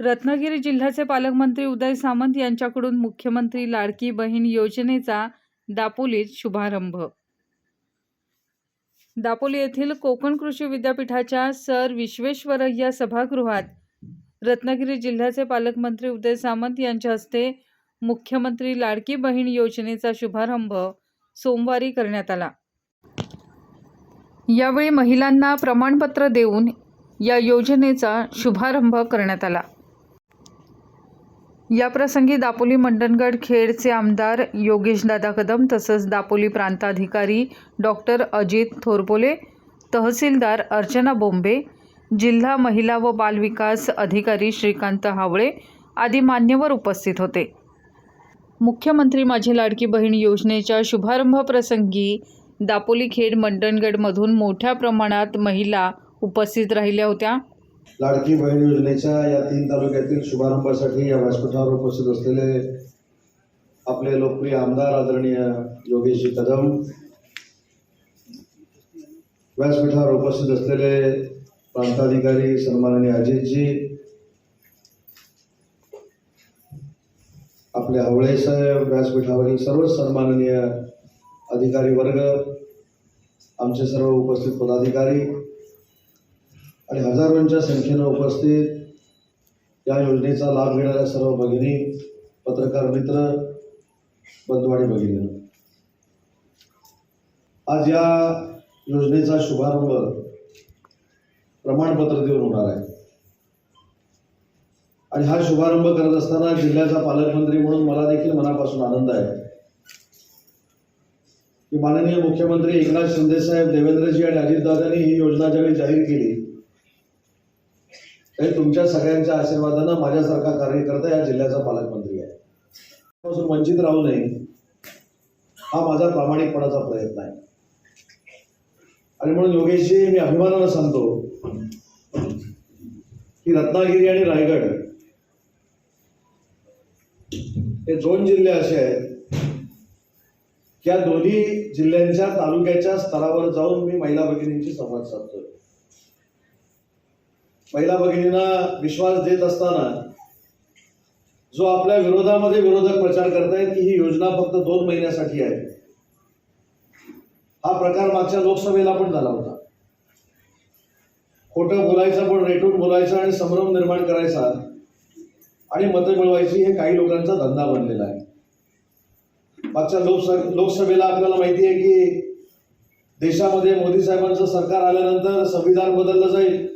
रत्नागिरी जिल्ह्याचे पालकमंत्री उदय सामंत यांच्याकडून मुख्यमंत्री लाडकी बहीण योजनेचा दापोलीत शुभारंभ. दापोली येथील कोकण कृषी विद्यापीठाच्या सर विश्वेश्वरय्या सभागृहात रत्नागिरी जिल्ह्याचे पालकमंत्री उदय सामंत यांच्या हस्ते मुख्यमंत्री लाडकी बहीण योजनेचा शुभारंभ सोमवारी करण्यात आला. यावेळी महिलांना प्रमाणपत्र देऊन या योजनेचा शुभारंभ करण्यात आला. याप्रसंगी दापोली मंडणगड खेडचे आमदार योगेशदादा कदम तसंच दापोली प्रांताधिकारी डॉक्टर अजित थोरपोले तहसीलदार अर्चना बोंबे जिल्हा महिला व बालविकास अधिकारी श्रीकांत हावळे आदी मान्यवर उपस्थित होते. मुख्यमंत्री माझी लाडकी बहीण योजनेच्या शुभारंभप्रसंगी दापोली खेड मंडणगडमधून मोठ्या प्रमाणात महिला उपस्थित राहिल्या होत्या. लाडकी बहीण योजनेच्या या तीन तालुक्यातील शुभारंभासाठी या व्यासपीठावर उपस्थित असलेले आपले लोकप्रिय आमदार आदरणीय योगेशजी कदम व्यासपीठावर उपस्थित असलेले प्रांताधिकारी सन्माननीय अजितजी आपले हवळे साहेब व्यासपीठावरील सर्व सन्माननीय अधिकारी वर्ग आमचे सर्व उपस्थित पदाधिकारी आणि हजारोंच्या संख्येनं उपस्थित या योजनेचा लाभ घेणाऱ्या सर्व भगिनी पत्रकार मित्र बंधू आणि भगिनी आज या योजनेचा शुभारंभ प्रमाणपत्र देऊन होणार आहे. आणि हा शुभारंभ करत असताना जिल्ह्याचा पालकमंत्री म्हणून मला देखील मनापासून आनंद आहे. की माननीय मुख्यमंत्री एकनाथ शिंदेसाहेब देवेंद्रजी आणि अजितदादांनी ही योजना ज्यावेळी जाहीर केली हे तुमच्या सगळ्यांच्या आशीर्वादानं माझ्यासारखा कार्यकर्ता या जिल्ह्याचा पालकमंत्री आहे. पासून वंचित राहू नये. हा माझा प्रामाणिकपणाचा प्रयत्न आहे. आणि म्हणून योगेशजी मी अभिमानानं सांगतो की रत्नागिरी आणि रायगड हे दोन जिल्हे असे आहेत या दोन्ही जिल्ह्यांच्या तालुक्याच्या स्तरावर जाऊन मी महिला भगिनींशी संवाद साधतोय. महिला भगिनींना विश्वास देत असताना जो आपल्या विरोधामध्ये विरोधक प्रचार करतायत की ही योजना फक्त दोन महिन्यासाठी आहे. हा प्रकार मागच्या लोकसभेला पण झाला होता. खोटं बोलायचं पण रेटून बोलायचं आणि संभ्रम निर्माण करायचा आणि मतं मिळवायची हे काही लोकांचा धंदा बनलेला आहे. मागच्या लोकसभे लोकसभेला आपल्याला माहिती आहे की देशामध्ये मोदी साहेबांचं सरकार आल्यानंतर संविधान बदललं जाईल.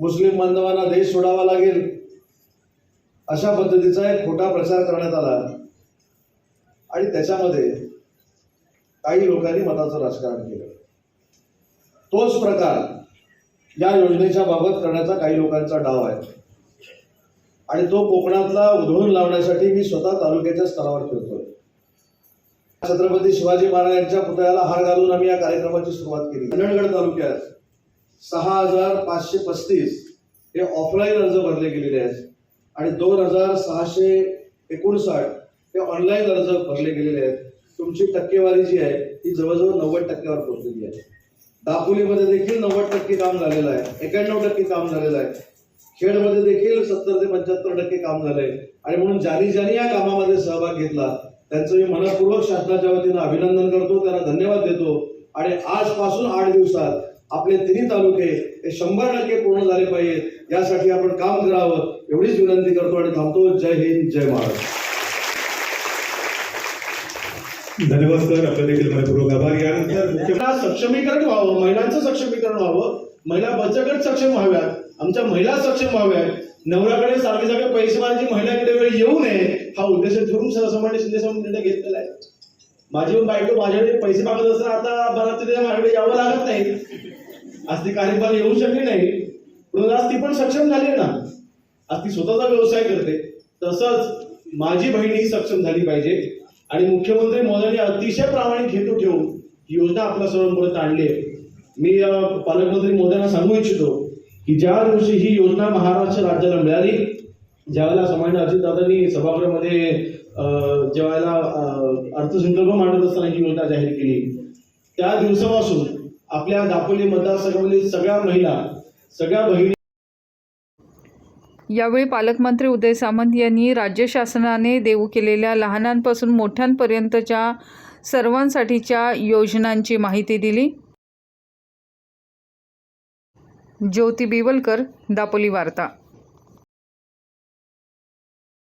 मुस्लिम बांधवांना देश सोडावा लागेल अशा पद्धतीचा एक खोटा प्रचार करण्यात आला. आणि त्याच्यामध्ये काही लोकांनी मताचं राजकारण केलं. तोच प्रकार या योजनेच्या बाबत करण्याचा काही लोकांचा डाव आहे. आणि तो कोकणातला उधळून लावण्यासाठी मी स्वतः तालुक्याच्या स्तरावर फिरतोय. छत्रपती शिवाजी महाराजांच्या पुतळ्याला हार घालून आम्ही या कार्यक्रमाची सुरुवात केली. कन्नडगड तालुक्यात सहा हजार पाचशे पस्तीस हे ऑफलाईन अर्ज भरले गेलेले आहेत. आणि दोन हजार सहाशे एकोणसाठ हे ऑनलाईन अर्ज भरले गेलेले आहेत. तुमची टक्केवारी जी आहे ती जवळजवळ नव्वद टक्क्यावर पोहोचलेली आहे. दापोलीमध्ये देखील नव्वद टक्के काम झालेलं आहे. एक्याण्णव टक्के काम झालेलं आहे. खेडमध्ये देखील सत्तर ते पंच्याहत्तर टक्के काम झालंय. आणि म्हणून ज्यांनी ज्यांनी या कामामध्ये सहभाग घेतला त्यांचं मी मनपूर्वक शासनाच्या वतीनं अभिनंदन करतो त्यांना धन्यवाद देतो. आणि आजपासून आठ दिवसात आपले तिन्ही तालुके हे शंभर टक्के पूर्ण झाले पाहिजेत. यासाठी आपण काम करावं एवढीच विनंती करतो आणि थांबतो. जय हिंद जय महाराष्ट्र. धन्यवाद सर. आपल्या देखील मनपूर्वक आभार. यानंतर सक्षमीकरण व्हावं महिलांचं सक्षमीकरण व्हावं महिला बचत सक्षम व्हाव्यात आमच्या महिला सक्षम व्हाव्यात. नवऱ्याकडे सारखे सारखे पैसे मारायची महिलांकडे वेळ येऊ नये हा उद्देश ठेवून सहसमान्य शिंदे निर्णय घेतलेला आहे. माझी पण बायको माझ्याकडे पैसे मागत असताना आता मला तिथे माझ्याकडे यावं लागत नाही. आज ती कार्यक्रम येऊ शकली नाही. म्हणून आज ती पण सक्षम झाली ना. आज ती स्वतःचा व्यवसाय करते. तसंच माझी बहिणी सक्षम झाली पाहिजे. आणि मुख्यमंत्री महोदयांनी अतिशय प्रामाणिक हेतू ठेवून ही योजना आपल्या सर्वांपर्यंत आणली आहे. मी पालकमंत्री मोदींना सांगू इच्छितो की ज्या दिवशी ही योजना महाराष्ट्र राज्याला मिळाली ज्यावेळेला समाजवादी अजितदादांनी सभागृहामध्ये ज्यावेळेला अर्थसंकल्प मांडत असताना ही योजना जाहीर केली. त्या दिवसापासून आपल्या दापोली मतदारसंघामधील सगळ्या महिला सगळ्या बहिणी यावेळी पालकमंत्री उदय सामंत यांनी राज्य शासनाने देऊ केलेल्या लहानांपासून मोठ्यांपर्यंतच्या सर्वांसाठीच्या योजनांची माहिती दिली. ज्योती बिवलकर दापोली वार्ता.